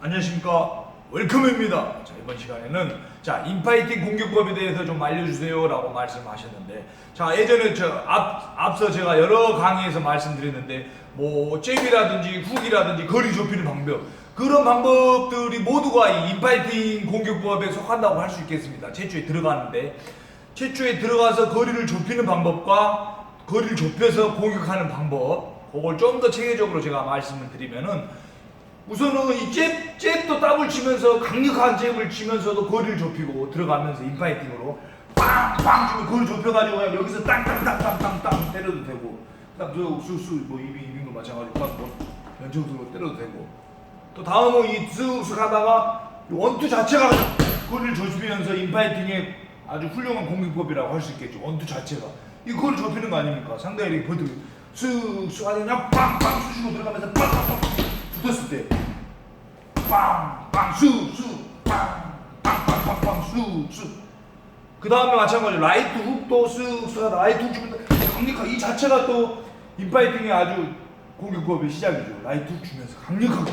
안녕하십니까 웰컴입니다. 자 이번 시간에는 자 인파이팅 공격법에 대해서 좀 알려주세요라고 말씀하셨는데 자 예전에 저 앞 앞서 제가 여러 강의에서 말씀드렸는데 뭐 잽이라든지 훅이라든지 거리 좁히는 방법 그런 방법들이 모두가 이 인파이팅 공격법에 속한다고 할 수 있겠습니다. 최초에 들어가는데 최초에 들어가서 거리를 좁히는 방법과 거리를 좁혀서 공격하는 방법 그걸 좀 더 체계적으로 제가 말씀을 드리면은 우선은 이 잽, 잽도 더블 치면서 강력한 잽을 치면서도 거리를 좁히고 들어가면서 인파이팅으로 빵빵 주면 거리 좁혀가지고 그냥 여기서 땅땅땅땅땅땅 때려도 되고 그다음 저 수수 뭐 이빙 이빙도 마찬가지고 뭐 연속으로 때려도 되고. 또 다음은 이 쓱쓱 하다가 이 원투 자체가 거리를 좁히면서 인파이팅의 아주 훌륭한 공격법이라고 할 수 있겠죠. 원투 자체가. 이 거리 좁히는 거 아닙니까? 상대가 이렇게 버티고 쓱쓱 하다 그냥 빵빵 쑤시고 들어가면서 빵빵빵 빵빵 쑤쑤 빵빵빵빵빵 쑤쑤 그 다음에 마찬가지로 라이트 훅도 하다 라이트 훅 주면 강력하게 이 자체가 또 인파이팅의 아주 공격법의 시작이죠. 라이트 훅 주면서 강력하게.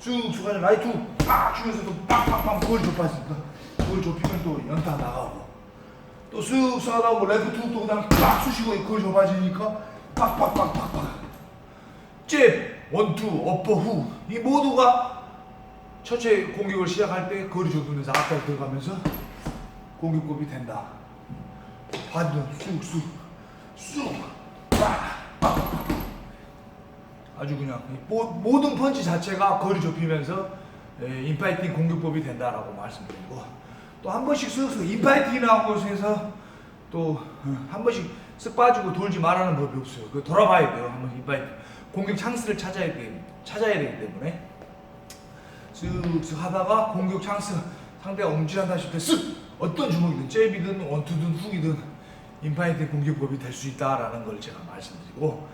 쑥쑥 하는 라이트 훅팍 주면서 또 빵빵빵 그걸 좁혔으니까 그걸 좁히면 또 연타 나가고. 또 쑥쑥 하다 보면 레프트 훅도 그냥 팍 쑤시고 그걸 좁아지니까 빡빡빡빡빡 잽, 원투, 어퍼, 후. 이 모두가 첫째 공격을 시작할 때 거리 좁히면서 앞으로 들어가면서 공격법이 된다. 반전, 쑥쑥, 쑥. 아주 그냥 이 모, 모든 펀치 자체가 거리 좁히면서 에, 인파이팅 공격법이 된다라고 말씀드리고 또 한 번씩 쓱쓱 인파이팅이라고 해서 또 한 번씩 쓱 빠지고 돌지 말라는 법이 없어요. 그 돌아봐야 돼요. 한번 인파이팅 공격 찬스를 찾아야 돼 찾아야 되기 때문에 쓱쓱 하다가 공격 찬스 상대가 움찔한다 싶을 때쓱 어떤 주먹이든 잽이든 원투든 훅이든 인파이팅 공격법이 될 수 있다라는 걸 제가 말씀드리고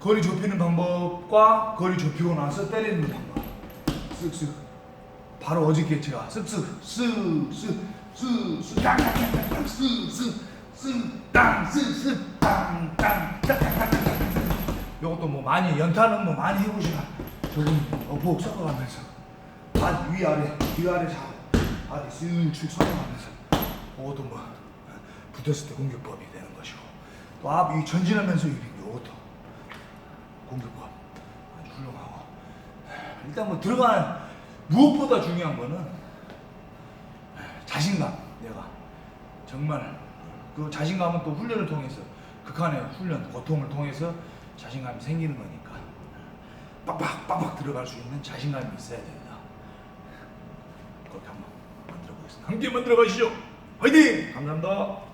거리 좁히는 방법과 거리 좁히고 나서 때리는 방법 쓱쓱 바로 어저께 제가 쓱쓱 쓱쓱 쓱쓱 땅땅땅땅 쓱쓱 쓱땅 쓱쓱 땅땅 땅땅땅땅 요것도 뭐 많이 연타는 뭐 많이 해보시나 조금 어폭 섞어가면서. 바 위아래 위아래 잡 바디 쓱쓱 섞어가면서. 요것도 뭐 붙었을 때 공격법이 되는 것이고. 또앞이 전진하면서 이빙 요것도. 공격법. 아주 훌륭하고. 일단 뭐 들어가는 무엇보다 중요한 거는 자신감. 내가 정말 그 자신감은 또 훈련을 통해서 극한의 훈련 고통을 통해서 자신감이 생기는 거니까 빡빡 빡빡 들어갈 수 있는 자신감이 있어야 된다. 그렇게 한번 만들어 보겠습니다. 함께 만들어 가시죠. 화이팅! 감사합니다